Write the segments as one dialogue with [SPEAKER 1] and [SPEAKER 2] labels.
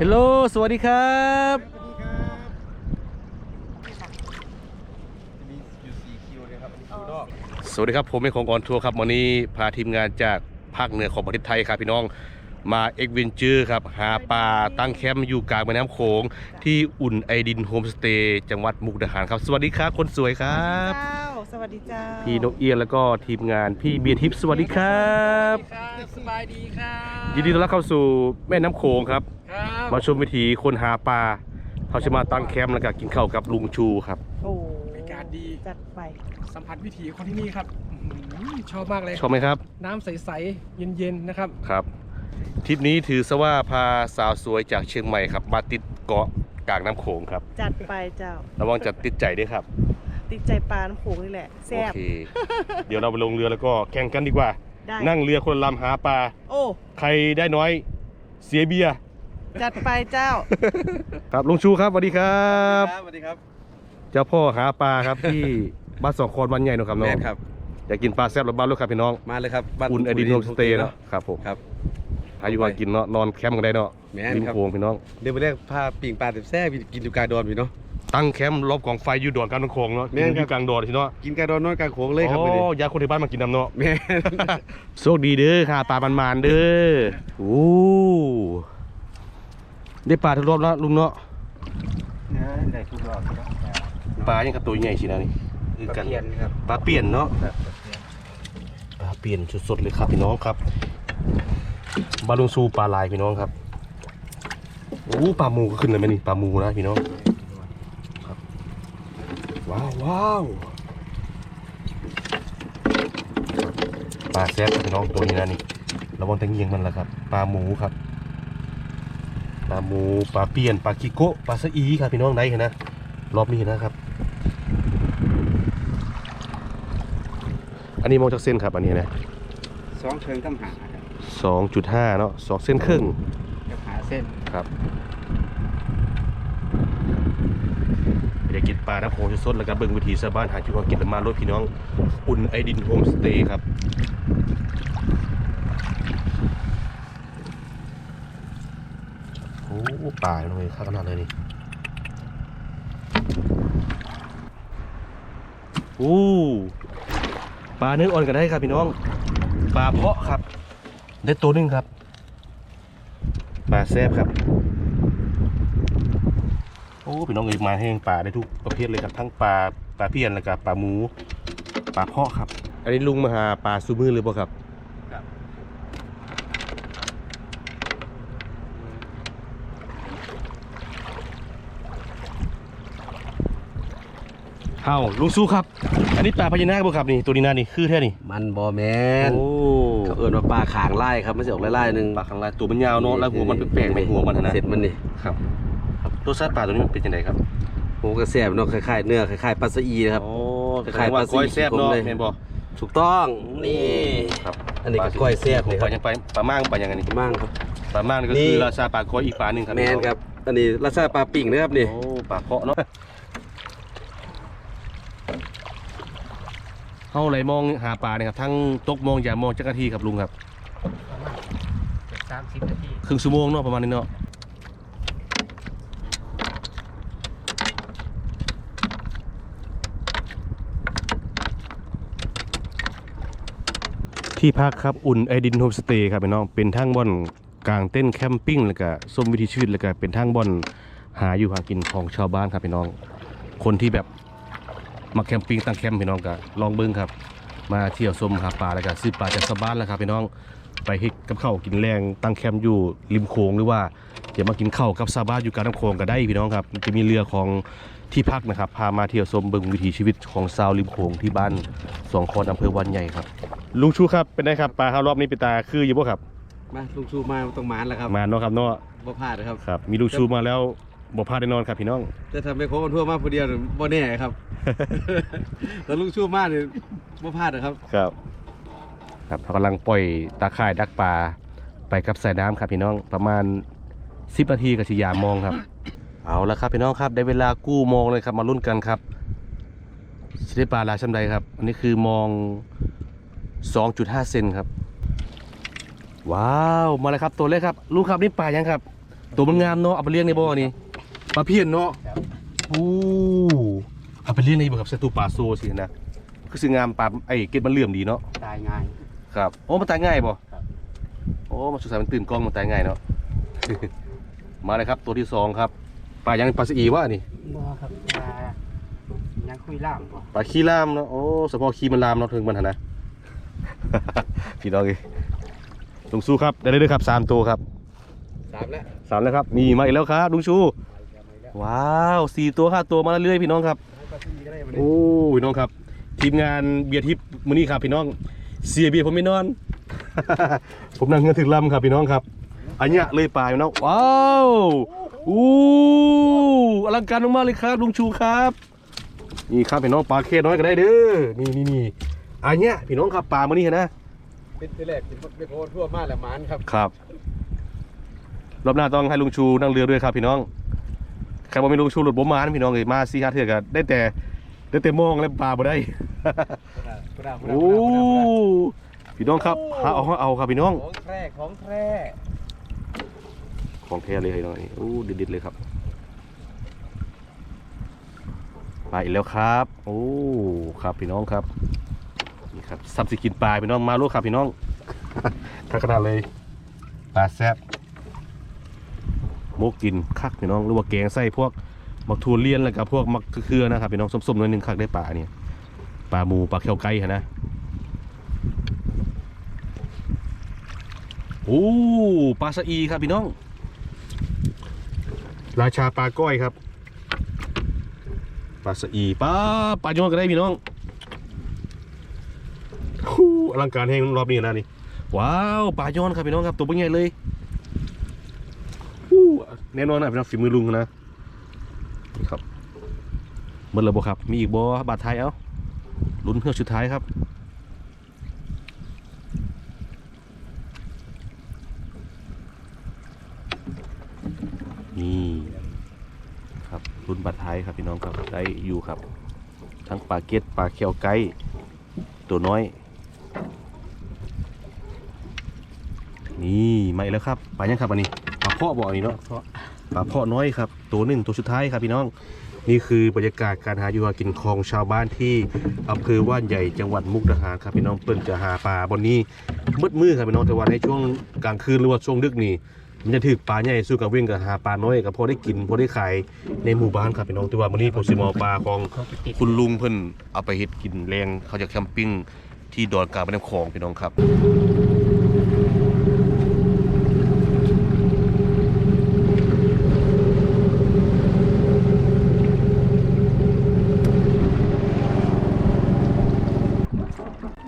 [SPEAKER 1] ฮลโหลสวัสดีครับ
[SPEAKER 2] สวัสดีครับมีอยู่สี่คิวเลยครับอันนี้คิวนอก
[SPEAKER 1] สวัสดีครับ ผมเป็นของออนทัวร์ครับ วันนี้พาทีมงานจากภาคเหนือของประเทศไทยครับพี่น้อง มาเอ็กเวนเจอร์ครับหาปลาตั้งแคมป์อยู่กลางแม่น้ำโขงที่อุ่นไอดินโฮมสเตย์จังหวัดมุกดาหารครับ สวัสดีครับ คนสวยครับ
[SPEAKER 3] เจ้า สวัสดีเจ้า
[SPEAKER 1] พี่นกเอียงแล้วก็ทีมงานพี่เบียร์ทิพย์สวัสดีครับ
[SPEAKER 4] ครับสบายดีครับ
[SPEAKER 1] ยินดีต้อนรับเข้าสู่แม่น้ำโขงครับ
[SPEAKER 4] ครับ
[SPEAKER 1] มาชมวิถีคนหาปลาเขาจะมาตั้งแคมป์แล้วก็กินข้าวกับลุงชูครับ
[SPEAKER 3] โอ้
[SPEAKER 4] อากาศดี
[SPEAKER 3] จัดไป
[SPEAKER 4] สัมผัสวิถีคนที่นี่ครับอื้อหือชอบมากเลย
[SPEAKER 1] ชอบไหมครับ
[SPEAKER 4] น้ำใส ๆ เย็น ๆ นะครับ
[SPEAKER 1] ครับ ทริปนี้ถือซะว่าพาสาวสวยจากเชียงใหม่ครับ มาติดเกาะกลางน้ำโขงครับ
[SPEAKER 3] จัดไปเจ้า
[SPEAKER 1] ระวังจะติดใจด้วยครับ
[SPEAKER 3] ติดใจปลาน้ำโขงนี่แหละ
[SPEAKER 1] โอ
[SPEAKER 3] แซ่บ
[SPEAKER 1] เค เดี๋ยวเราไปลงเรือแล้วก็แข่งกันดีกว่า
[SPEAKER 3] ได้
[SPEAKER 1] นั่งเรือคนละลำหาปลา
[SPEAKER 3] โอ้
[SPEAKER 1] ใครได้น้อยเสียเบียร์
[SPEAKER 3] จัดไปเจ้า
[SPEAKER 1] ครับลุงชูครับสวัสดีครับ
[SPEAKER 2] สวัสดีครับ
[SPEAKER 1] เจ้าพ่อหาปลาครับ ที่บ้านสองคอนวันใหญ่เนอะครับน้
[SPEAKER 2] แม
[SPEAKER 1] อง
[SPEAKER 2] นครับ
[SPEAKER 1] อยากกินปลาแซ่บหรือบ้านลูกครับพี่น้อง
[SPEAKER 2] มาเลยครับบ้าน
[SPEAKER 1] อุ่นไอดินโฮมสเตย์เนาะครับผม
[SPEAKER 2] ครับ
[SPEAKER 1] อายุวากินเนาะนอนแคมป์กันได้เนาะ
[SPEAKER 2] แม่น
[SPEAKER 1] ริม
[SPEAKER 2] ครับ
[SPEAKER 1] โขงพี่น้อง
[SPEAKER 2] เดี๋ยวไปเรียกพาปิ่งปลาแซ่บๆกินอยู่กลางดอนพี่เนาะ
[SPEAKER 1] ตั้งแคมป์รอบกองไฟอยู่ดอนกลางน้ำโขงเนาะ
[SPEAKER 2] แม่นครับ
[SPEAKER 1] อยู่กลางดอนพี่เนาะ
[SPEAKER 2] กินกลางดอนนอนกลางโขงเลยครับ
[SPEAKER 1] โอ้
[SPEAKER 2] มื้อนี้
[SPEAKER 1] ยายคนที่บ้านมากินน้ำเนาะ
[SPEAKER 2] แม่น
[SPEAKER 1] โชคดีเด้อหาปลามันมานๆเด้อโอ้ได้ปลาทุกรอบแล้วลุงเนาะ
[SPEAKER 2] ได้ทุกรอบครับ
[SPEAKER 1] ปลายังกระตัวใหญ่สินะนี่คือกัน
[SPEAKER 2] เพียนครับ
[SPEAKER 1] ปลาเปลี่ยนเนาะปลาเปลี่ยนสดๆเลยครับพี่น้องครับ บาลุงซูปลาลายพี่น้องครับโอ้ปลาหมูก็ขึ้นเลยไหมนี่ปลาหมูนะพี่น้องครับว้าวว้าวปลาแซ่บพี่น้องตัวนี้นะนี่ระวังแตงเยียงมันละครับปลาหมูครับปลาหมูปลาเปียนปลากิโกปลาสะอีครับพี่น้องได้เห็นนะรอบนี้นะครับ อันนี้มองจากเส้นครับอันนี้นะ
[SPEAKER 2] สองเชิงทำหา ครับ
[SPEAKER 1] สองจุดห้าเนาะสองเส้นครึ่ง
[SPEAKER 2] กับหาเส้น
[SPEAKER 1] ครับอยากกินปลาน้ำโขงสดๆแล้วก็เบิ่งวิถีชาวบ้านหาจุดความกินมารถพี่น้อง อุ่นไอดินโฮมสเตย์ครับโอ้ปลาเลยข้างขนาดเลยนี่โอ้ปลาเนื้ออ่อนกันได้ครับพี่น้อง ปลาเพาะครับ ได้ตัวหนึงครับปลาแซ่บครับ โอ้พี่น้องเอ้ยมาแห้งปลาได้ทุกประเภทเลยครับทั้งปลาปลาเพี้ยนแล้วก็ปลาหมูปลาเพาะครับ อันนี้ลุงมาหาปลาซูมือเลยป่ะครับ
[SPEAKER 2] ครับ
[SPEAKER 1] เอ้าลุงสู้ครับ อันนี้ปลาพญานาคป่ะครับนี่ตัวนี้นานี่คือแท้นี่
[SPEAKER 2] มันบอแมน
[SPEAKER 1] โอ้
[SPEAKER 2] เขาเอิ้นว่าปลาขางไล่ครับไม่ใช่ออกไล่ๆหนึง
[SPEAKER 1] ปลาข้างล่างตัวมันยาวเนาะแล้วหัวมันแปลกๆในหัวมันนะ
[SPEAKER 2] เสร็จมันนี่
[SPEAKER 1] ครับครับรสชาติปลาตัวนี้มันเป็นยังไงครับ
[SPEAKER 2] ผมก็แซ่บเนาะคล้ายๆเนื้อคล้ายๆปลาสะอีนะครับ
[SPEAKER 1] โอ้
[SPEAKER 2] ค
[SPEAKER 1] ค
[SPEAKER 2] ล้า
[SPEAKER 1] ล้ายย
[SPEAKER 2] ๆ
[SPEAKER 1] ว่า
[SPEAKER 2] ปลา
[SPEAKER 1] ก้อย
[SPEAKER 2] สี
[SPEAKER 1] แซ่บเนาะ
[SPEAKER 2] ผมเลย
[SPEAKER 1] แม่นบ่
[SPEAKER 2] ถูกต้องนี่
[SPEAKER 1] ครับ
[SPEAKER 2] อันนี้ก็ก้อยแซ่บ
[SPEAKER 1] ป
[SPEAKER 2] เลยค
[SPEAKER 1] ลา
[SPEAKER 2] รับ
[SPEAKER 1] ยังไปปลาม่างปลายังไงนี่
[SPEAKER 2] มั่งครับ
[SPEAKER 1] ปลาม่างนี่ก็
[SPEAKER 2] นี่
[SPEAKER 1] คือราชาปลาก้อยอีกปลาหนึ่งครับ
[SPEAKER 2] แมนครับอันนี้ราชาปลาปิ่งนะครับนี่
[SPEAKER 1] โอ้ปลาเพาะเนาะ เฮาไหลมองหาปลาเนี่ยครับทั้งตกมองอย่ามองจักรทีครับลุงครับ
[SPEAKER 4] สามสิบนาที
[SPEAKER 1] ครึ่งชั่วโมงเนาะประมาณนี้เนาะที่พักครับอุ่นไอดินโฮมสเตย์ครับพี่น้องเป็นทางบ่อนกลางเต้นท์แคมปิ้งแล้วก็ส้มวิถีชีวิตแล้วก็เป็นทางบ่อนหาอยู่หากินของชาวบ้านครับพี่น้อง คนที่แบบ มาแคมปิ้งตั้งแคมป์พี่น้องก็ลองเบิ้งครับ มาเที่ยวชมหาปลาแล้วก็ซื้อปลาจากชาวบ้านแล้วครับพี่น้องไปเฮ็ดกับข้าวกินแรงตั้งแคมป์อยู่ริมโขงหรือว่าจะมากินข้าวกับชาวบ้านอยู่กลางน้ำโขงก็ได้พี่น้องครับจะมีเรือของที่พักนะครับ พามาเที่ยวชมเบิ่งวิถีชีวิตของชาวริมโขงที่บ้านสองคอนอำเภอวันใหญ่ครับ ลุงชูครับเป็นไงครับปลาข้าวรอบนี้เป็นตาคืออยู่บ่ครับ
[SPEAKER 2] มาลุงชูมาต้องหมานแล้วครับ
[SPEAKER 1] มาเนาะครับเนาะ
[SPEAKER 2] บ่พลาดนะครับ
[SPEAKER 1] ครับ มีลุงชูมาแล้ว บ่พลาดแน่นอนครับพี่น้อง
[SPEAKER 2] จะทำให้โค้งทั่วมาผู้เดียวนี่บ่แน่ครับ แต่ลุงชูมาเนี่ยบ่พลาดนะครับ
[SPEAKER 1] ครับ ครับเรากำลังปล่อยตาข่ายดักปลาไปกับสายน้ำครับพี่น้องประมาณ10นาทีกับสิยามองครับ เอาละครับพี่น้องครับได้เวลากู้มองเลยครับมาลุ้นกันครับสิได้ปลาหลายชั้นใดครับ อันนี้คือมอง 2.5 เซนครับ ว้าวมาเลยครับตัวเลขครับลุงครับนี่ปลายังครับ
[SPEAKER 4] ป
[SPEAKER 1] ตัวมันงามเนาะเอาไปเลี้ยงในบ่อนี่ ปลาเพี้ยนเนาะอู้เอาไปเลี้ยงในบ่ครับใส่ตู้ปลาโซสินะคือสิงามปลาไอ้เกล็ดมันเหลื่อมดีเนาะ
[SPEAKER 2] ตายง่าย
[SPEAKER 1] ครับโอ้มันตายง่ายบ่
[SPEAKER 2] ครับ
[SPEAKER 1] โอ้มันสุดสายมันตื่นกล้องมันตายง่ายเนาะ มาเลยครับตัวที่สองครับปลายังปลาสอีวะนี่
[SPEAKER 2] บ่ครับปลายังคุยล่ามบ่
[SPEAKER 1] ปลาขี้ลามเนาะโอ้สะพอขี้มันลามเนาะถึงมันหั่นนะ พี่น้องเอ้ยลุงสู้ครับได้เลยเด้อครับสามตัวครับ
[SPEAKER 2] สามแล้ว
[SPEAKER 1] สามแล้วครับนี่มาอีกแล้วครับลุงชู ว้าวสี่ตัวห้าตัวมาเรื่อยๆพี่น้องครับ
[SPEAKER 2] ก็ที่ได้มา
[SPEAKER 1] โอ้พี่น้องครับ ทีมงานเบียร์ทิพย์มื้อนี้ครับพี่น้องเสียเบียร์ผมไม่นอน ผมนั่งเงินถึงลำครับพี่น้องครับ อันเนี้ยเลยปลายพี่น้องว้าวอู้อลังการมากๆเลยครับลุงชูครับนี่ครับพี่น้องปลาเคน้อยก็ได้เด้อนี่นี่นี่อันเนี้ยพี่น้องครับปลามื้อนี้เห็นนะ
[SPEAKER 2] เป็นที่แรกเป็นเป็นโคทั่วมาแล้วมันครับ
[SPEAKER 1] ครับรอบหน้าต้องให้ลุงชูนั่งเรือด้วยครับพี่น้อง ใครบอกไม่ลุงชูหลุดบ่มานะพี่น้องเลยมาซีฮาเถื่อกันได้แต่ได้แต่มองและปลาบ่ได้โอ้พี่น้องครับหาเอาหาเอาครับพี่น้อง
[SPEAKER 2] ของแท้ของแท้
[SPEAKER 1] ของแท้เลยพี่น้องนี่โอ้เด็ดๆเลยครับไปอีกแล้วครับ โอ้ครับพี่น้องครับนี่ครับซับสิกินปลาพี่น้องมาลูกครับพี่น้องทักขนาดเลยปลาแซ่บ โมกกินคักพี่น้องหรือว่าแกงใส่พวกมักทั่วเลียนแล้วก็พวกมักเครือนะครับพี่น้องส้มๆหน่อยหนึงคักได้ปลาเนี่ยปลาหมูปลาเขียวไก่ฮะนะโอ้ปลาสะอีครับพี่น้อง ราชาปลาก้อยครับปลาสะอีปลาปลาโยนก็ได้พี่น้องฮู้อลังการแห่งรอบนี้นะนี่ว้าวปลาโยนครับพี่น้องครับตัวเป็นไงเลยฮู้ แน่นอนนะพี่น้องฝีมือลุงนะนี่ครับหมดแล้วบ่ครับ มีอีกบ่บาทไทยเอ้าลุ้นเพื่อสุดท้ายครับนี่ครับรุ่นบัตรไทยครับพี่น้องครับได้อยู่ครับ ทั้งปลาเก็ตปลาเคียวไก่ตัวน้อย นี่มาอีกแล้วครับปลายังครับอันนี้ปลาเพาะบ่อนี่เนาะ ปลาเพาะน้อยครับ ตัวหนึ่งตัวสุดท้ายครับพี่น้อง นี่คือบรรยากาศการหาอยู่หากินของชาวบ้านที่อำเภอว่านใหญ่จังหวัดมุกดาหารครับพี่น้องเปิ้นจะหาปลาบนนี้มืดมืดครับพี่น้องแต่ว่าในช่วงกลางคืนหรือว่าช่วงดึกนี่มันจะถือปลาใหญ่สู้กับเว้งกับหาปลาน้อยกับพอได้กินพอได้ขายในหมู่บ้านครับพี่น้องแต่ว่าวันนี้ผมสิมาเอาปลาของคุณลุงเพิ่นเอาไปเฮ็ดกินแรงเขาจะแคมปิ้งที่ดอนกลางแม่น้ำคลองพี่น้องครับ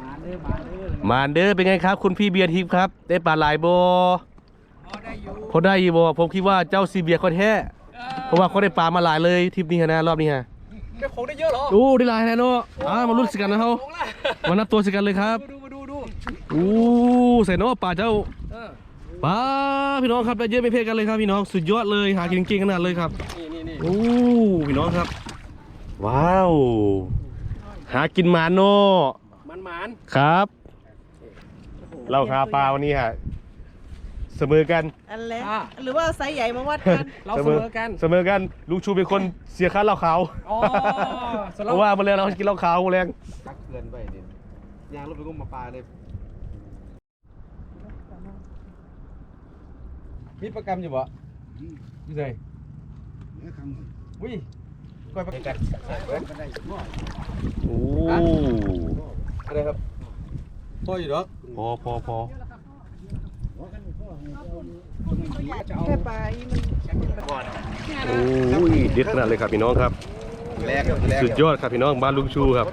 [SPEAKER 2] มาเด้อมาเด้อ
[SPEAKER 1] มาเด้อเป็นไงครับ คุณพี่เบียร์ทิพย์ครับ ได้ปลาหลายบ่
[SPEAKER 4] พอได้อยู่
[SPEAKER 1] พอได้อยู่บ่ผมคิดว่าเจ้าซีเบียร์คนแท้เพราะว่าเขาได้ปลามาหลายเลยทริปนี้นะรอบนี้ฮะ
[SPEAKER 4] ได้ของได้เยอะเหรอ
[SPEAKER 1] โอ้ได้หลายแน่เนาะอ่ามาลุ้นสิกันนะเฮา
[SPEAKER 4] ของละ
[SPEAKER 1] มานับตัวสิกันเลยครับ
[SPEAKER 4] ดูมาดูดู
[SPEAKER 1] โอ้ใส่เนาะปลาเจ้า
[SPEAKER 4] เออ
[SPEAKER 1] ปลาพี่น้องครับได้เยอะไม่เพ่กันเลยครับพี่น้องสุดยอดเลยหากินเก่งขนาดเลยครับ
[SPEAKER 4] นี่นี่นี่
[SPEAKER 1] โอ้พี่น้องครับ ว้าว หากินหมาโน
[SPEAKER 4] มันหมาน
[SPEAKER 1] ครับ เราคาปลาวันนี้ฮะเสมอกัน
[SPEAKER 3] อันเล็กหรือว่าไซส์ใหญ่มาวัดกัน
[SPEAKER 4] เราเสมอกัน
[SPEAKER 1] เสมอกันลุงชูเป็นคนเสียค่าเหล้าขาว
[SPEAKER 4] อ๋อสำห
[SPEAKER 1] เพ
[SPEAKER 4] รับ
[SPEAKER 1] ราะว่าเมื่อแรงเรากินเหล้าขาวเมื่อแรง
[SPEAKER 2] ตักเกินไปเด่นยางรถไปกุ้งมาปลาเลยมีประกรรมอยู่บ่อยู่ไหนอุ้ยก้อยประกัน
[SPEAKER 1] โอ้
[SPEAKER 2] อะไรครับ พ่ออยู่ดอก
[SPEAKER 1] พอพอพอ
[SPEAKER 3] แค่ปลาอีมัน
[SPEAKER 1] โอ้ยเด็ดขนาดเลยครับพี่น้องครับ
[SPEAKER 2] แรกแรก
[SPEAKER 1] สุดยอดครับพี่น้องบ้านลุงชูครับ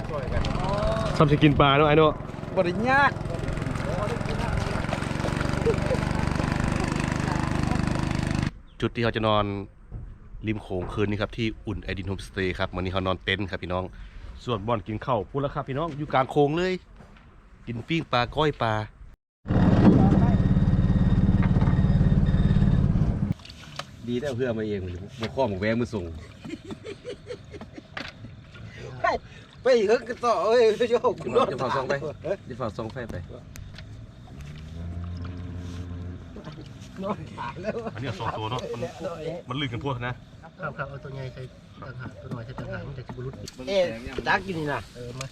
[SPEAKER 1] ทำสิกินปลาเนาะไอ้เนาะ
[SPEAKER 2] บริญญาก
[SPEAKER 1] จุดที่เขาจะนอนริมโขงคืนนี้ครับที่อุ่นไอดินโฮมสเตย์ครับวันนี้เขานอนเต็นท์ครับพี่น้อง ส่วนบอนกินข้าวพูดแล้วครับพี่น้องอยู่กลางโขงเลย กินปิ้งปลาก้อยปลา
[SPEAKER 2] ดีได้เพื่อมาเองมาข้อหมูแวงมาส่งไปเฮ้ยต่อเอ้ยโยกจะฝากซองไปจะฝากซองไฟไป
[SPEAKER 1] อันนี้เอาสองตัวเนาะมันมันลึกกันพวกนะ
[SPEAKER 5] ครับครับเอาตัวใหญ่ใส่ต่างหากตัวน้อยใส่ต่างหากมันจะบุรุษ
[SPEAKER 2] เอ๊ะจักกินนี่นะ
[SPEAKER 5] เออมา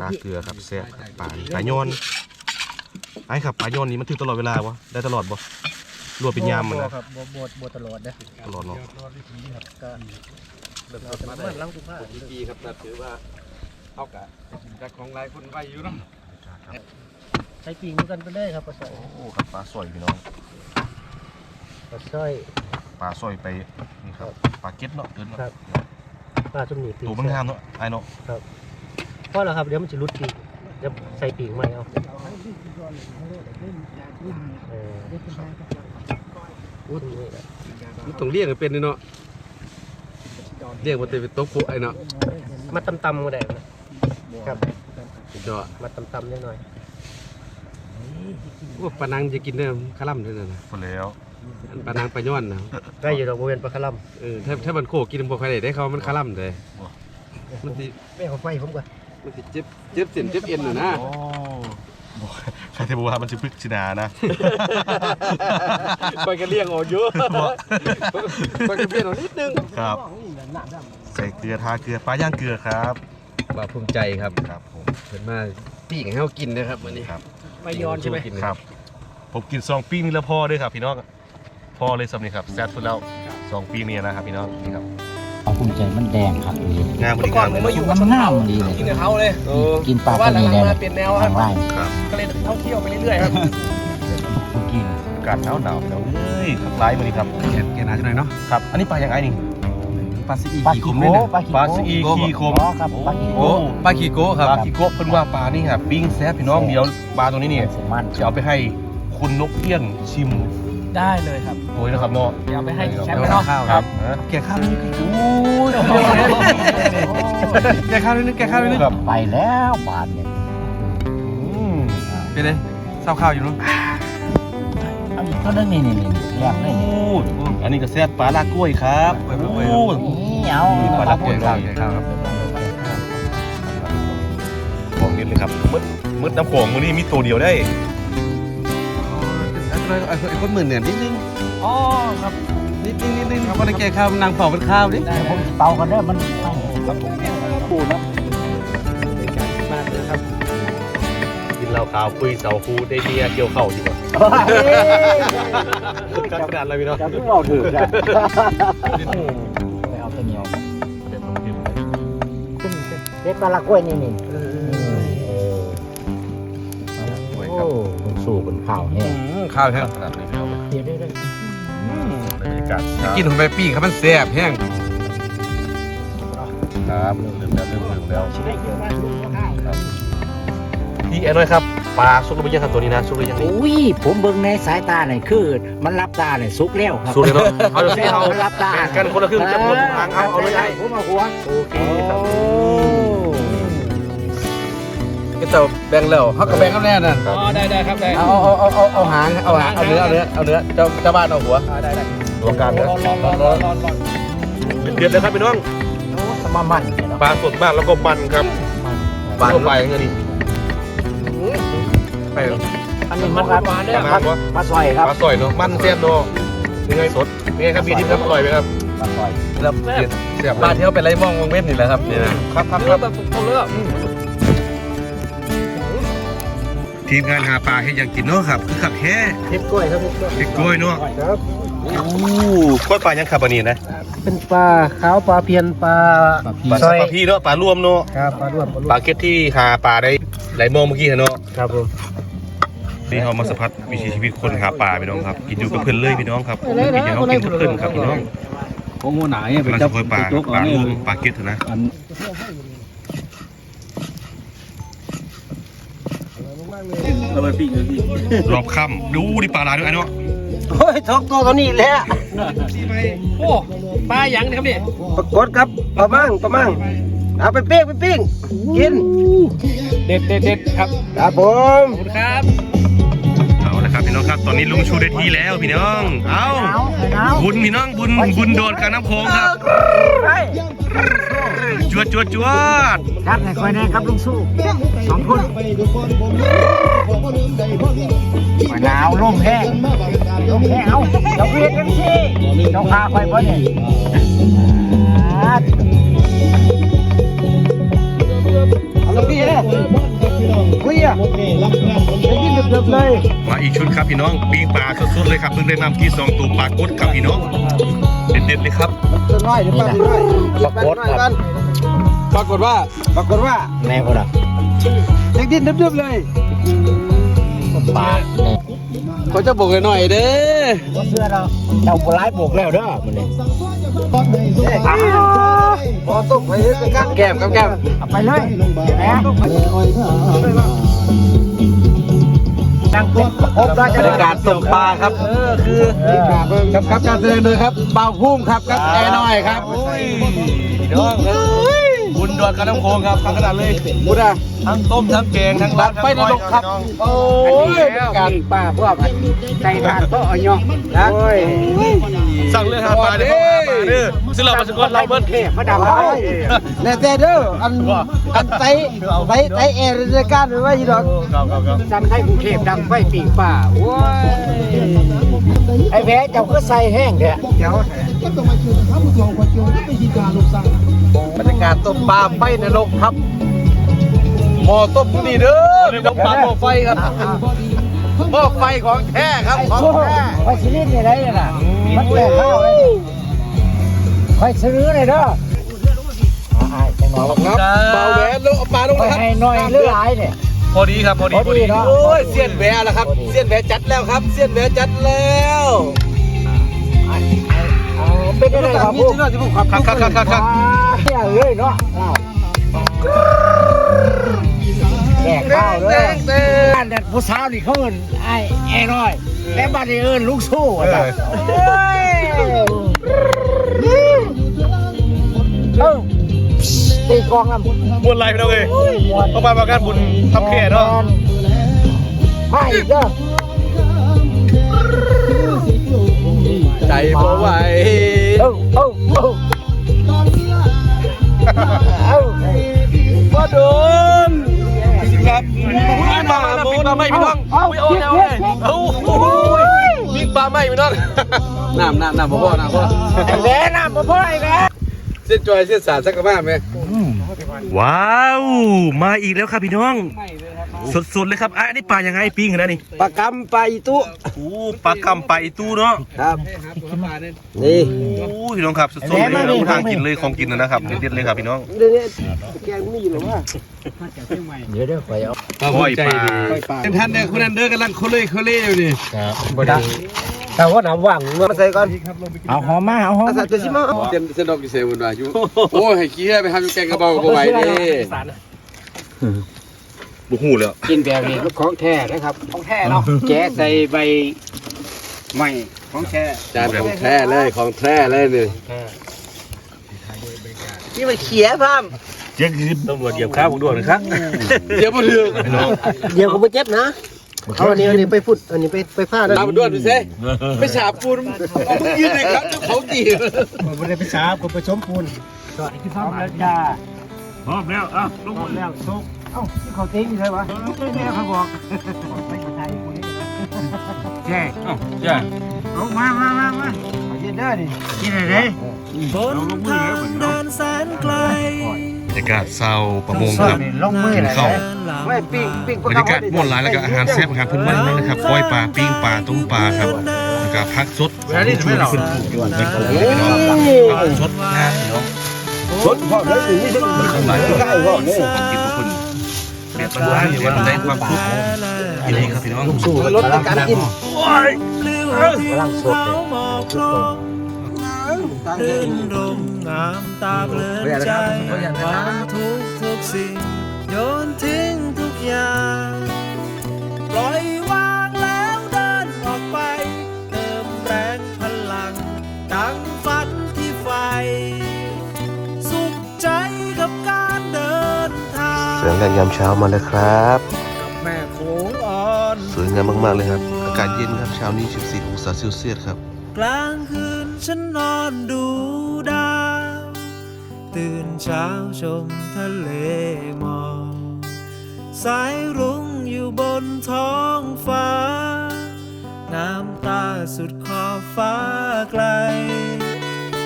[SPEAKER 1] ปลาเกลือครับแซ่บปลาปลาโยนไอ้ครับปลาโยนนี่มันถือตลอดเวลาวะได้ตลอดบ่รวมเป็นยามมัน
[SPEAKER 5] บ่
[SPEAKER 1] นะ
[SPEAKER 5] ครับบ่บ่บ่ตลอดนะ
[SPEAKER 1] ตลอดเนาะ
[SPEAKER 5] ครับก็เราจะมาบ้านล้างทุกผ้า
[SPEAKER 2] ปีครับแต่ถือว่าเอากะจากของหลายคนไว้อยู่เนาะ
[SPEAKER 5] ใช้ปีงด้วยกันไปเลยครับปลาสร้อย
[SPEAKER 1] โอ้ครับปลาสอยพี่น้อง
[SPEAKER 5] ปลาสร้อย
[SPEAKER 1] ปลาสอยไปนี่ครับปลาเก็ตเนาะเดินเนาะ
[SPEAKER 5] ครับปลาจุ่มหนีปีก
[SPEAKER 1] ตัวมันงามเนาะไอ้เนาะ
[SPEAKER 5] เพราะอะไรครับเดี๋ยวมันจะรุดปีกจะใส่ปีกใหม่เอาเอออุ้ยนี่แหละ
[SPEAKER 2] มันต้องเลี้ยงให้เป็นนี่เนาะเลี้ยงบ่ได้เป็นตกโปะไอ้เนาะ
[SPEAKER 5] มาตำๆก็ได้นะครับ
[SPEAKER 2] สุดยอด
[SPEAKER 5] มาตำๆนิดหน่อย
[SPEAKER 2] โอ้ปลานังจะกินได้คาร่ำด้วยนะ
[SPEAKER 1] พอแล้ว
[SPEAKER 2] อันปลานังปลาย้อนนะ
[SPEAKER 5] ใกล้อยู่ดอกบัวเวนปลาคาร่
[SPEAKER 2] เออถ้าถ้ามันโคกินบ่ค่อยได้ได้เขามันคาร่ำเลยมันสิำ
[SPEAKER 5] ไม่เอาไฟผมก่อน
[SPEAKER 2] มันสิเจ็บเจ็บเส้นเจ็บเอ็นน่ะนะ
[SPEAKER 1] โอ้บอกใครจะบอกว่ามันจะพึกชนานะ
[SPEAKER 2] ไปกันเลี้ยงออกเยอะไปกันเลี้ยงออกนิดนึง
[SPEAKER 1] ครับใส่เกลือทาเกลือปลาย่างเกลือครับ
[SPEAKER 2] ว่าภูมิใจครับ
[SPEAKER 1] ครับผม
[SPEAKER 2] เพิ่นมาปิ้งให้เฮากินนะครับมื้อนี้
[SPEAKER 1] ครับ
[SPEAKER 5] ไปย้อนใช่ไหม
[SPEAKER 2] กิน
[SPEAKER 1] ครับ ผมกินซองปิ้งนี่แล้วพอด้วยครับพี่น้อง พอเลยสำนี่ครับแซ่บสุดแล้วซองปิ้งเนี่ยนะครับพี่น้องนี่ครับ
[SPEAKER 6] ความภูมิใจมันแดงครับนี่
[SPEAKER 1] งามบริ
[SPEAKER 4] ก่
[SPEAKER 1] กา
[SPEAKER 4] อ
[SPEAKER 1] ร
[SPEAKER 4] น
[SPEAKER 1] เล
[SPEAKER 4] ผม
[SPEAKER 1] ย
[SPEAKER 4] มาอยู่กับ
[SPEAKER 6] มัน
[SPEAKER 4] ชน
[SPEAKER 6] งา
[SPEAKER 4] เผ่าม
[SPEAKER 6] ดีเลย
[SPEAKER 4] กินกับเขาเลย
[SPEAKER 6] กินปลา
[SPEAKER 4] แต่
[SPEAKER 6] ตัว
[SPEAKER 4] ว่าหลัง
[SPEAKER 6] นี้
[SPEAKER 4] ๆ
[SPEAKER 6] แน่
[SPEAKER 4] มาเปลี่ยนแนวค
[SPEAKER 6] ทา
[SPEAKER 4] รับ
[SPEAKER 6] งไร่
[SPEAKER 1] ครับ
[SPEAKER 4] ก็เลยท่องเที่ยวไปเรื่อยๆครับ
[SPEAKER 6] ผู้กิน
[SPEAKER 1] อากาศหนาวหนาวๆแล้วเอ้ยขับไล่มานี่ครับ
[SPEAKER 2] แกะแกะหนาจังหน่อยเนาะ
[SPEAKER 1] ครับอันนี้ปลาอย่างไรนี่
[SPEAKER 2] ปลาซีอี
[SPEAKER 6] ปลา
[SPEAKER 2] ขี้
[SPEAKER 6] ขี้
[SPEAKER 2] ขม
[SPEAKER 6] โก
[SPEAKER 2] นี่นะ
[SPEAKER 6] ปลาขี้
[SPEAKER 1] ปลา
[SPEAKER 6] โก
[SPEAKER 1] ซีอีขี้คม
[SPEAKER 6] อ๋อครับปลาขี้โก
[SPEAKER 2] โอ้ปลาขี้โก้ครับ
[SPEAKER 1] ปลาขี้โกะเพิ่นว่าปลานี่ครับปิ้งแซ่บพี่น้องเดี๋ยวปลาตัวนี้เนี่ย
[SPEAKER 6] เสมัน
[SPEAKER 1] จะเอาไปให้คุณนกเอี้ยงชิม
[SPEAKER 4] ได้เลยครับ
[SPEAKER 1] โอ้ยนะครับเนาะ
[SPEAKER 4] เดี๋ยวไปให้แชมป์กันเนาะ
[SPEAKER 2] ข้าว
[SPEAKER 1] ครับนะ
[SPEAKER 2] แกะข้าวนิดนึง
[SPEAKER 1] โอ้ย
[SPEAKER 2] แกะข้าวนิดนึงแกะข้าวนิดนึง
[SPEAKER 1] ครับ
[SPEAKER 6] ไปแล้วบาทเนี่ย
[SPEAKER 1] อืม
[SPEAKER 2] เป็นไงเศร้าข้าวอยู่เนาะ
[SPEAKER 6] เอาอีกตัวนึงนี่นี่นี่แยกเลยนี่
[SPEAKER 1] โอ้ยอันนี้ก็แซ่บปลาลากกล้วยครับ
[SPEAKER 2] ไปไปไป
[SPEAKER 1] โอ้ย
[SPEAKER 6] นี่เอา
[SPEAKER 1] นี่ปลาดัก
[SPEAKER 2] แกะข้าวแกะข้าวครับ
[SPEAKER 1] บอกนิดเลยครับมืดมืดน้ำโขงมือนี้มีตัวเดียวได้
[SPEAKER 2] ไอ้คนไอ้คนหมื่นเนี่ยนิดนึง
[SPEAKER 4] อ๋อครับ
[SPEAKER 2] นิดนึงนิดนึงครับว่าได้แกะข้าวมันนางเผาเป็นข้าวดิ
[SPEAKER 6] เดี๋ยวผมเตากันเด้อมันครับผมปูนะ
[SPEAKER 2] มากเลยครับ
[SPEAKER 1] กินเหล้าขาวคุยเสาคูได้เบียร์เกี่ยวเข่าดีกว่าการกระดาษอะไรพี่น้อง
[SPEAKER 6] จะเพิ่งเอาถือกันไปเอาตัวเหนียวเด็ดปลาละกล้วยนี่นี่ สู้คนข้าวเนี่ย
[SPEAKER 2] ข้าวแห้ง
[SPEAKER 1] ขนาดเลยพี่น้อง
[SPEAKER 6] เดี๋ยวได้ได้
[SPEAKER 1] บรรยากาศ
[SPEAKER 2] กินผมไปปิ้งครับมันแซ่บแห้ง
[SPEAKER 1] ครับลืมแล้วลืมลืมแล้ว
[SPEAKER 6] ได้เยอะมากลูกข้าว
[SPEAKER 1] พี่แอนน้อยครับปลาซุกหรือไม่ยังครับตัวนี้นะซุกหรือยังนี่
[SPEAKER 6] อุ้ยผมเบิ่งในสายตาเนี่ยคือ มันรับตาเนี่ยสุกแล้วครับ
[SPEAKER 1] ซุกเลยเนาะเอาเดี๋ยวสิเอา
[SPEAKER 6] มันรับตา
[SPEAKER 1] แบ่งกันคนละครึ่งจะหมดทางเอาเอาเลยได้
[SPEAKER 6] ผมเอาหัว
[SPEAKER 1] โอเคครับ
[SPEAKER 2] ก็จะแบ่งแล้วเขาก็แบ่งกันแน่น่ะ
[SPEAKER 4] อ๋อได้ได้ครับได้
[SPEAKER 2] เอาเอาเอาเอาเอาหางเอาหางเอาเนื้อเอาเนื้อเอาเนื้อเจ้าเจ้าบ้านเอาหัว
[SPEAKER 4] อ่าได้ได้
[SPEAKER 1] รวมกันนะ
[SPEAKER 4] ร้อนร้อนร้อนร้อนร้อนร้อน
[SPEAKER 1] เดือดเลยครับพี่น้อง
[SPEAKER 6] สมามันเนี่ยเนาะ
[SPEAKER 1] ปลาสดมากแล้วก็มันครับ
[SPEAKER 2] บ้าน
[SPEAKER 1] เข้าไปเงี้ยนี่ไป
[SPEAKER 6] อันนี้มันครับ
[SPEAKER 4] หวานๆ
[SPEAKER 1] ป
[SPEAKER 4] เนี่ย
[SPEAKER 1] ลาครับ
[SPEAKER 6] ปลาซอยครับ
[SPEAKER 1] ปลาสอยเนาะมันแซ่บเนาะยังไงสดยังไงครับพี่ทิพย์ครับอร่อยไหมครับ
[SPEAKER 6] ปลาซอย
[SPEAKER 2] แล้ว
[SPEAKER 1] แซ่บ
[SPEAKER 2] บ้านที่เขาเป็นไรมองวงเว้นนี่แหละครับเนี่ยนะครับ
[SPEAKER 1] ครับ
[SPEAKER 4] เลื
[SPEAKER 1] ค
[SPEAKER 4] อ
[SPEAKER 1] รั
[SPEAKER 4] ก
[SPEAKER 1] บ
[SPEAKER 4] แบบสุกๆเลยอะ
[SPEAKER 1] ทีมงานหาปลาให้ยังกินเนาะครับคือขับแค่
[SPEAKER 5] พริกกล้วยครับพริกกล้วย
[SPEAKER 1] พริกกล้วยเนาะ
[SPEAKER 5] ครับ
[SPEAKER 1] โอ้กล้วยปลายังขับอันนี้นะ
[SPEAKER 5] เป็นปลาขาวปลาเพียนปลา
[SPEAKER 1] ปลา
[SPEAKER 5] ซ
[SPEAKER 1] สั
[SPEAKER 5] อบย
[SPEAKER 1] ปลาพี่เนาะปลารวมเนาะ
[SPEAKER 5] ครับปลาร่วมปลาร่ว
[SPEAKER 1] ปลามเก็ตที่หาปลาได้หลายโมงเมื่อกี้เนาะ
[SPEAKER 5] ครับผม
[SPEAKER 1] นี่เขามาสัมผัสวิถีชีวิตคนหาปลาพี่น้องครับ กินอยู่กับเพื่อนเลยพี่น้องครับกินอย่างเขากินกับเพื่อนครับพี่น้อง
[SPEAKER 2] โอ้โหหนาเนี่ย
[SPEAKER 1] กำลังจะคอยปลาปลารวมปลาเก็ตนะ
[SPEAKER 2] อัน
[SPEAKER 1] รอบค่ำดูดิปลาลายด้วยไอ้เนาะ
[SPEAKER 5] โอ้ยทอกตัวตัวนี้แหละ
[SPEAKER 4] โอ้ปลาหยังนะครับนี่
[SPEAKER 5] ปรากฏครับปลามั่งปลามั่งเอาไปปิ้งไปปิ้งกิน
[SPEAKER 4] เด็ดเด็ดเด็ดครับ
[SPEAKER 5] ครับผม
[SPEAKER 4] ขอบคุณครับ
[SPEAKER 1] เอาละครับพี่น้องครับตอนนี้ลุงชูได้ที่แล้วพี่น้อง เอา
[SPEAKER 6] เอา
[SPEAKER 1] บุญพี่น้องบุญบุญโดดกับน้ำโขงครับ
[SPEAKER 6] ไป
[SPEAKER 1] จวดจวดจวด
[SPEAKER 6] จัดให้คอยแน่ครับลุงสู้สองคนคอยหนาวลมแห้งลมแห้งเอาเดี๋ยวเพียกันที่เจ้าพาคอยบ่เนี่ยอ่า
[SPEAKER 5] เอาลูกพี่เลยคุยอะได้ยินเดือบเลย
[SPEAKER 1] มาอีกชุดครับพี่น้องปิ้งปลาสดๆเลยครับเพิ่งได้นำกี่สองตัวปลากดครับพี่น้องเด็ดๆเลยครับ
[SPEAKER 5] น้อยเดี๋ยวป้าตัน้อยปรากฏครับ
[SPEAKER 2] ปรากฏว่า
[SPEAKER 5] ปรากฏว่า
[SPEAKER 6] แม่ก็ดัก
[SPEAKER 5] ได้ยินเดือบๆเลย
[SPEAKER 6] ปาก
[SPEAKER 2] เขาจะบอกหน่อยเด้อ
[SPEAKER 6] เสื้อเราเจ้าปลายบอกแล้วเด้อมันนี่
[SPEAKER 5] พอตกไปเป็นการ
[SPEAKER 2] แก้มครับแก้ม
[SPEAKER 6] ไปเลยแหม นั่งเป็นประกบบ
[SPEAKER 2] รรยากาศตกปลาครับ เออคือครับครับการแสดงโดยครับบ่าวพุ่มครับกับแอร์น้อยครับโอ้ยพี่น้องเอ้ยบุ ญโดดกับน้ำโขงครับทั้งขนาดเลยบุญอะทั้งต้มทั้งแกงทั้งรัดไปนรกครับ โอ้ยบรรยากาศ
[SPEAKER 6] ป้าพวกใจทานก็อ่อยนะโอ้ย
[SPEAKER 1] สั่งเรื่องหาปลาเด้อเด้อซึ่งเรามาสกอตเราเบิ้ล
[SPEAKER 6] เทพมาดำให้
[SPEAKER 5] แล้วแต่เด้ออันอันไตไตไตแอร์รายการไว้ที่ดอก
[SPEAKER 6] จำให้กรุงเทพดังไฟปีกป่าโอ้ยไอ้แพ้เจ้าก็ใส่แห้งเถอะเดี๋ยว
[SPEAKER 2] บรรยากาศต้มปลาไฟนรกครับหม้อต้มนี่เด้อมีต้มปลาหม้อไฟครับหม้อไฟของแท้ครับของแท้
[SPEAKER 6] ไฟซิลินนี่ไรน่ะมันแก่ข้าวเลยไฟซื้อเลยเด้ออ่าจังหวะ
[SPEAKER 2] ครับเบาแหวนลงเอาปลาลง
[SPEAKER 6] ไฟ
[SPEAKER 2] นะครับ
[SPEAKER 6] ให้หน่อยหรือหลายเนี่ย
[SPEAKER 1] พอดีครับพอดี
[SPEAKER 6] พอดีเนาะ
[SPEAKER 2] โอ้ยเสี้ยนแหวนแล้วครับเสี้ยนแหวนจัดแล้วครับเสี้ยนแหวนจัดแล้ว
[SPEAKER 6] เป็นยังไงครับ
[SPEAKER 2] นี่
[SPEAKER 6] พวก
[SPEAKER 2] ที่น่าจะพูดครับ
[SPEAKER 1] คักคักคักคักคัก
[SPEAKER 6] เนี่ยเลยเนาะแดก่ข้าวเลยบ้านเด็ดผู้สาวนี่เขาเอินไอแอ้น้อยแต่บ้านนี้เอินลูกสู้อะเออตีกองลำ
[SPEAKER 1] บุญไรพี่น้องเอ้ยเข้ามาประกันบุญทำแค่เนาะ
[SPEAKER 6] มาอีกเด้อ
[SPEAKER 2] ใจบ่ไหว
[SPEAKER 6] เอ้าเอ้าเอ้าเอ้า
[SPEAKER 2] บ่โดนครับมามาปีปลาไหมพี่น้อง
[SPEAKER 6] เอ้า
[SPEAKER 2] อุ้ยโอ้ยเอาเลยเอาปีปลาไหมพี่น้องน้ำน้ำน้ำบ่พอน้ำบ่
[SPEAKER 6] ไอ้แหวนน่ะบ่พ่อไอ้แหวน
[SPEAKER 2] เส้นจอยเส้นสารสักกระมาไหม
[SPEAKER 1] ว้าว มาอีกแล้วครับพี่น้อง สดๆเลยครับอะอันนี้ปลายังไงปิ้งกันนะนี่
[SPEAKER 5] ปลากำปลาอีตุ
[SPEAKER 1] โอ้ปลากำปลาอีตู้เนาะ
[SPEAKER 5] ครับนี่
[SPEAKER 1] โอ้พี่น้องครับสดๆเลยนะทางกินเลยของกินนะครับเด็ดๆเลยครับพี่น้อง
[SPEAKER 5] เดี๋ยวนี้แกงมีหรือว่า
[SPEAKER 6] เดี๋ยวเดี๋ยวไปเอา
[SPEAKER 1] ปล่อยปลา
[SPEAKER 2] เป็นท่านเนี่ยคุณอันเดอร์กำลังโคเล่โคเล่อยู่นี่
[SPEAKER 5] แต่ว่าน้ำว่างมาใส่ก่อน
[SPEAKER 6] เอาหอมมาเอาหอม
[SPEAKER 5] อาสาจะชิมเอา
[SPEAKER 2] เส้นเส้นดอกกิเซวุนว่าอยู่โอ้ยให้ขี้ไปทำอยู่แกงกระเบาก็ไหวดิ
[SPEAKER 1] บุหูแล้ว
[SPEAKER 6] กินแบบนี้ของแท้นะครับ ของแท้เนาะแกะใส่ใบไม้ของแท้
[SPEAKER 2] จานของแท้เลยของแท้เลยนี่
[SPEAKER 5] นี่มันเขียพ่าม
[SPEAKER 1] เจ๊กคือตำรวจเหยียบข้าวผมด้วยนะครับ
[SPEAKER 2] เดี๋ยวมาเรื่อง
[SPEAKER 1] พี่น้อง
[SPEAKER 5] เดี๋ยวเขาไปเจ็บนะเอาอันนี้อันนี้ไปฟุดอันนี้ไปไปผ้าด้วย
[SPEAKER 2] น้ำด้วยดูซิไม่ฉาบปูนยืนเลยครับเจ้าเขาจี
[SPEAKER 5] ผมไม่ได้ไปสาผมไปชมปูน
[SPEAKER 6] พร้อมแล้วจ้าพร้อมแล้วอะลงมือแล้วซุก เอ้าที่เขาติ้งใช่ปะแม่เขาบอกไปไทยคนนี้แช่เอ้าแช่ลงมามามามาเอาเย็นเด้อนี่กินอะไร
[SPEAKER 7] บนทางเดินแสนไกล
[SPEAKER 1] บรรยากาศเศร้าประมงครับ
[SPEAKER 6] ลงมือ
[SPEAKER 1] กิน
[SPEAKER 6] เลย
[SPEAKER 1] ข้าว
[SPEAKER 5] ไม่ปิ้งปิ้ง
[SPEAKER 1] บรรยากาศม่วนหลายแล้วก็อาหารแซ่บอาหารพื้นบ้านเลยนะครับก้อยปลาปิ้งปลาต้มปลาครับแล้วก็ผักสดของชูที่ขึ้นถูกอยู่ในกระโหลกพี่น้องผักสดงามพี่น้อง
[SPEAKER 5] สดพอแล้วถึงนี่ถึง
[SPEAKER 1] ทั้งหลาย
[SPEAKER 5] ใกล้พ่อเนี่ย
[SPEAKER 1] กินทุกคนแบบบ้านๆเนี่ยมันได้ความสุขอันนี้ครับพี่น้อง
[SPEAKER 5] สู้รถการกิน
[SPEAKER 6] กำลังสดเลย
[SPEAKER 7] หมอกคลองรื่นรมงามตาเพลินใจวางทุกทุกสิ่ง โยนทิ้งทุกอย่างปล่อยวางแล้วเดินออกไป เติมแรงพลังดัง ง
[SPEAKER 1] เสียงแดงยามเช้ามาแล้วครับ
[SPEAKER 7] แม่โขงอ่อน
[SPEAKER 1] สวยงามมาก ๆ เลยครับอากากาศเย็นครับเช้านี้ 14 องศาเซลเซียสครับ
[SPEAKER 7] กลางคืนฉันนอนดูดาว ตื่นเช้าชมทะเลหมอกสายรุ้งอยู่บนท้องฟ้า น้ำตาสุดขอบฟ้าไกล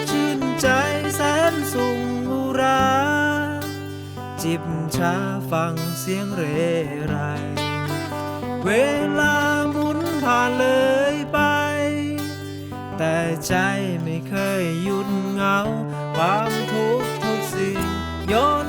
[SPEAKER 7] ชื่นใจแสนสุงอุรา จิบชาฟังเสียงเรไร เวลาหมุนผ่านเลยไป แต่ใจไม่เคยหยุดเงา ความทุกข
[SPEAKER 8] ์
[SPEAKER 7] ทุก
[SPEAKER 8] ส
[SPEAKER 7] ิ่งโ
[SPEAKER 8] ย
[SPEAKER 7] น